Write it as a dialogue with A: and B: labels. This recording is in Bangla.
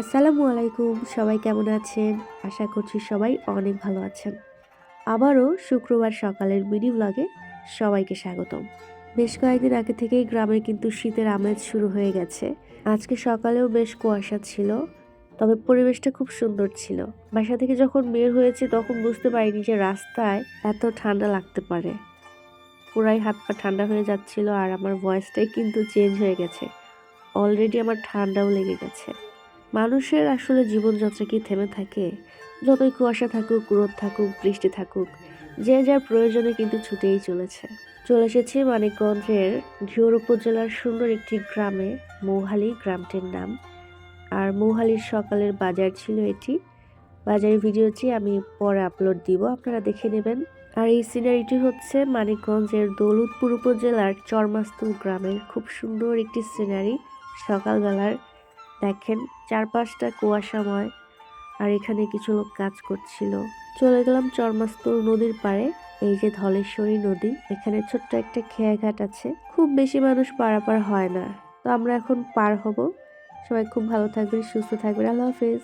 A: আসসালামু আলাইকুম, সবাই কেমন আছেন? আশা করছি সবাই অনেক ভালো আছেন। আবারও শুক্রবার সকালের মিনি ব্লগে সবাইকে স্বাগতম। বেশ কয়েকদিন আগে থেকেই গ্রামে কিন্তু শীতের আমেজ শুরু হয়ে গেছে। আজকে সকালেও বেশ কুয়াশা ছিল, তবে পরিবেশটা খুব সুন্দর ছিল। বাসা থেকে যখন বের হয়েছে তখন বুঝতে পারিনি যে রাস্তায় এত ঠান্ডা লাগতে পারে। পুরাই হাত পা ঠান্ডা হয়ে যাচ্ছিল আর আমার ভয়েসটাই কিন্তু চেঞ্জ হয়ে গেছে। অলরেডি আমার ঠান্ডাও লেগে গেছে। মানুষের আসলে জীবনযাত্রা কি থেমে থাকে? যতই কুয়াশা থাকুক রোদ থাকুক, বৃষ্টি থাকুক, যে যার প্রয়োজনে কিন্তু ছুটেই চলেছে। চলে এসেছি মানিকগঞ্জের ঘিওর উপজেলার সুন্দর একটি গ্রামে, মৌহালি গ্রামটির নাম। আর মৌহালির সকালের বাজার ছিল এটি। বাজারের ভিডিওটি আমি পরে আপলোড দিব, আপনারা দেখে নেবেন। আর এই সিনারিটি হচ্ছে মানিকগঞ্জের দৌলতপুর উপজেলার চরমাস্তুল গ্রামের খুব সুন্দর একটি সিনারি। সকালবেলার দেখেন চারপাশটা কুয়াশাময় আর এখানে কিছু লোক কাজ করছিল। চলে গেলাম চর্মাস্তর নদীর পাড়ে, এই যে ধলেশ্বরী নদী, এখানে ছোট্ট একটা খেয়াঘাট আছে। খুব বেশি মানুষ পারাপার হয় না। তো আমরা এখন পার হব। সবাই খুব ভালো থাকবেন, সুস্থ থাকবেন। আল্লাহ হাফেজ।